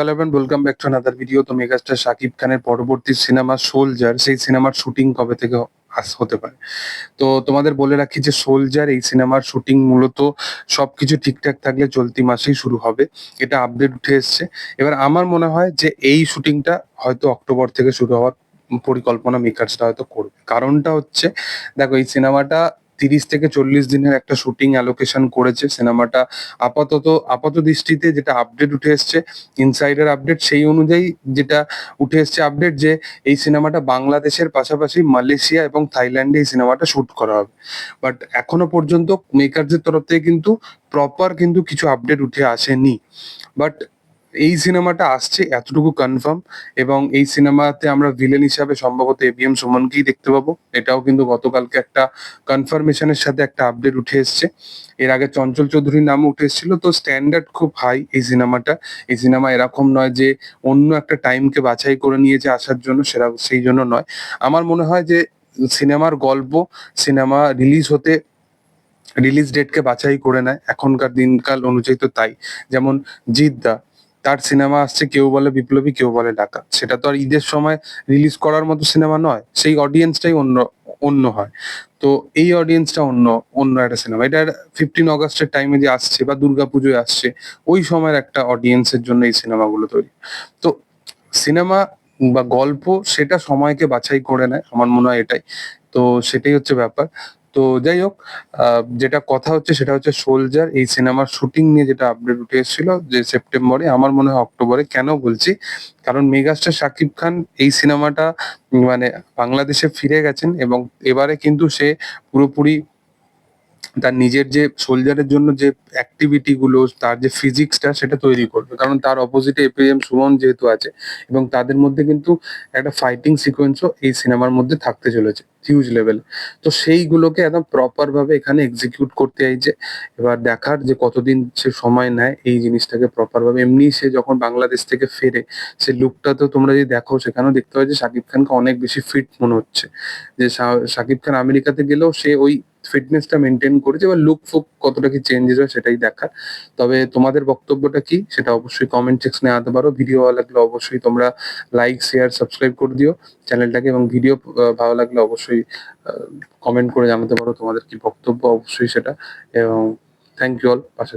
Welcome back to another video তো megastar Shakib খানের পরবর্তী সিনেমা সোলজার সেই সিনেমার শুটিং কবে থেকে আস হতে পারে? তো তোমাদের বলে রাখি যে সোলজার এই সিনেমার শুটিং মূলত সবকিছু ঠিকঠাক থাকলে চলতি মাসেই শুরু হবে। এটা আপডেট উঠে এসছে। এবার আমার মনে হয় যে এই শুটিংটা হয়তো অক্টোবর থেকে শুরু হওয়ার পরিকল্পনা মেকার্সটা হয়তো করবে। কারণটা হচ্ছে, দেখো এই সিনেমাটা তিরিশ থেকে চল্লিশ দিনের একটা শুটিং অ্যালোকেশন করেছে সিনেমাটা। আপাতত, আপাত দৃষ্টিতে যেটা আপডেট উঠে এসছে ইনসাইডার আপডেট সেই অনুযায়ী যেটা উঠে এসছে আপডেট যে এই সিনেমাটা বাংলাদেশের পাশাপাশি মালয়েশিয়া এবং থাইল্যান্ডে এই সিনেমাটা শুট করা হবে। বাট এখনও পর্যন্ত মেকারদের তরফ থেকে কিন্তু প্রপার কিন্তু কিছু আপডেট উঠে আসেনি। বাট এই সিনেমাটা আসছে, এতটুকু কনফার্ম এবং এই সিনেমাতে আমরা ভিলেন হিসাবে সম্ভবত এবিএম সুমনকেই দেখতে পাবো। এটাও কিন্তু গতকালকে একটা কনফার্মেশনের সাথে একটা আপডেট উঠে এসছে। এর আগে চঞ্চল চৌধুরীর নাম উঠে এসেছিল, তো স্ট্যান্ডার্ড খুব হাই এই সিনেমাটা। এই সিনেমা এরকম নয় যে অন্য একটা টাইমকে বাছাই করে নিয়েছে আসার জন্য, সেরা সেই জন্য নয়। আমার মনে হয় যে সিনেমার গল্প, সিনেমা রিলিজ হতে রিলিজ ডেটকে বাছাই করে নেয়। এখনকার দিনকাল অনুযায়ী তো তাই। যেমন জিদ্দা তার সিনেমা আসছে, কেউ বলে বিপ্লবী, কেউ বলে ডাকাত। সেটা তো আর ঈদের সময় রিলিজ করার মতো সিনেমা নয়, সেই অডিয়েন্সটাই অন্য অন্য হয়। তো এই অডিয়েন্সটা অন্য অন্য একটা সিনেমা। এটা ফিফটিন অগস্টের টাইমে যে আসছে বা দুর্গাপুজোয় আসছে, ওই সময়ের একটা অডিয়েন্সের জন্য এই সিনেমাগুলো তৈরি। তো সিনেমা বা গল্প সেটা সময়কে বাছাই করে নেয়, আমার মনে হয় এটাই। তো সেটাই হচ্ছে ব্যাপার। তো যাই হোক যেটা কথা হচ্ছে সেটা হচ্ছে সোলজার এই সিনেমার শুটিং নিয়ে যেটা আপডেট উঠে এসেছিল যে সেপ্টেম্বরে আমার মনে হয় অক্টোবরে কেন বলছি? কারণ মেগাস্টার শাকিব খান এই সিনেমাটা মানে বাংলাদেশে ফিরে গেছেন এবং এবারে কিন্তু সে পুরোপুরি তার নিজের যে সোলজারের জন্য যে অ্যাক্টিভিটি গুলো, তার যে ফিজিক্সটা সেটা তৈরি করবে। কারণ তার অপোজিটে এপিএম সুমন যেহেতু আছে, এবং তাদের মধ্যে কিন্তু একটা ফাইটিং সিকোয়েন্সও এই সিনেমার মধ্যে থাকতে চলেছে হিউজ লেভেল তো সেইগুলোকে একদম প্রপার ভাবে এখানে এক্সিকিউট করতে চাইছে। এবার দেখার যে কতদিন সে সময় নেয়, এই জিনিসটাকে প্রপার ভাবে। এমনি সে যখন বাংলাদেশ থেকে ফেরে, সে লুকটা তো তোমরা যদি দেখো, সেখানেও দেখতে পাচ্ছি শাকিব খানকে অনেক বেশি ফিট মনে হচ্ছে। যে শাকিব খান আমেরিকাতে গেলেও সে ওই ফিটনেসটা মেনটেন করেছে এবার লুক ফুক কতটা কি চেঞ্জেস হয় সেটাই দেখার। তবে তোমাদের বক্তব্যটা কি সেটা অবশ্যই কমেন্ট সেকশনে আনতে পারো। ভিডিও ভালো লাগলে অবশ্যই তোমরা লাইক শেয়ার সাবস্ক্রাইব করে দিও। চ্যানেলটাকে এবং ভিডিও ভালো লাগলে অবশ্যই কমেন্ট করে জানাতে পারো তোমাদের কি বক্তব্য অবশ্যই সেটা। এবং থ্যাংক ইউ অল পাশে